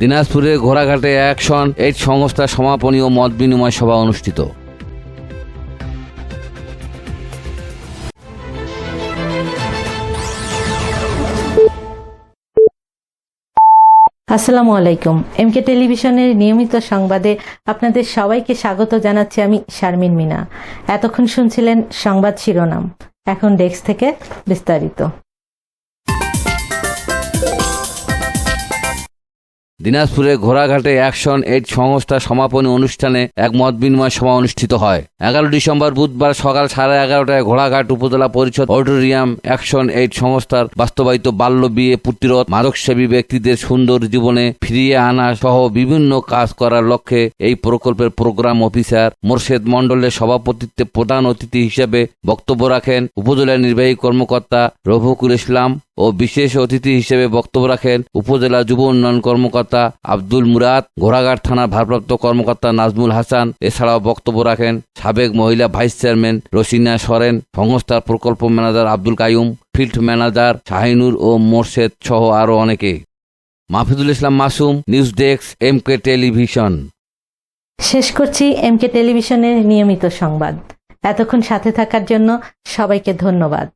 দিনাজপুরের ঘোড়াঘাটে action aid সংস্থার সমাপনী ও মত বিনিময় সভা অনুষ্ঠিত। আসসালামু আলাইকুম। এমকে টেলিভিশনের নিয়মিত সংবাদে আপনাদের সবাইকে স্বাগত জানাচ্ছি আমি শারমিন মিনা। এতক্ষণ শুনছিলেন সংবাদ শিরোনাম। এখন ডেস্ক থেকে বিস্তারিত। দিনাজপুরের ঘোড়াঘাটে অ্যাকশন এইড সংস্থার সমাপনী অনুষ্ঠানে এক মত বিনিময় সভা অনুষ্ঠিত হয়। এগারো ডিসেম্বর বুধবার সকাল সাড়ে এগারোটায় ঘোড়াঘাট উপজেলা পরিষদ অডিটোরিয়াম অ্যাকশন এইড সংস্থার বাস্তবায়িত বাল্য বিয়ে প্রতিরোধ মাদকসেবী ব্যক্তিদের সুন্দর জীবনে ফিরিয়ে আনা সহ বিভিন্ন কাজ করার লক্ষ্যে এই প্রকল্পের প্রোগ্রাম অফিসার মোর্শেদ মণ্ডলের সভাপতিত্বে প্রধান অতিথি হিসেবে বক্তব্য রাখেন উপজেলা নির্বাহী কর্মকর্তা রফিকুল ইসলাম। ও বিশেষ অতিথি হিসেবে বক্তব্য রাখেন উপজেলা যুব উন্নয়ন কর্মকর্তা আব্দুল মুরাদ, ঘোড়াঘাট থানার ভারপ্রাপ্ত কর্মকর্তা নাজমুল হাসান। এছাড়াও বক্তব্য রাখেন সাবেক মহিলা ভাইস চেয়ারম্যান রসিনা সরেন, সংস্থার প্রকল্প manager Abdul Kaiyum, field manager Shahinur ও মোর্শেদ সহ আরও অনেকে। Mahfidul Islam Masum, news desk M K television. শেষ করছি এমকে টেলিভিশনের নিয়মিত সংবাদ। এতক্ষণ সাথে থাকার জন্য সবাইকে ধন্যবাদ।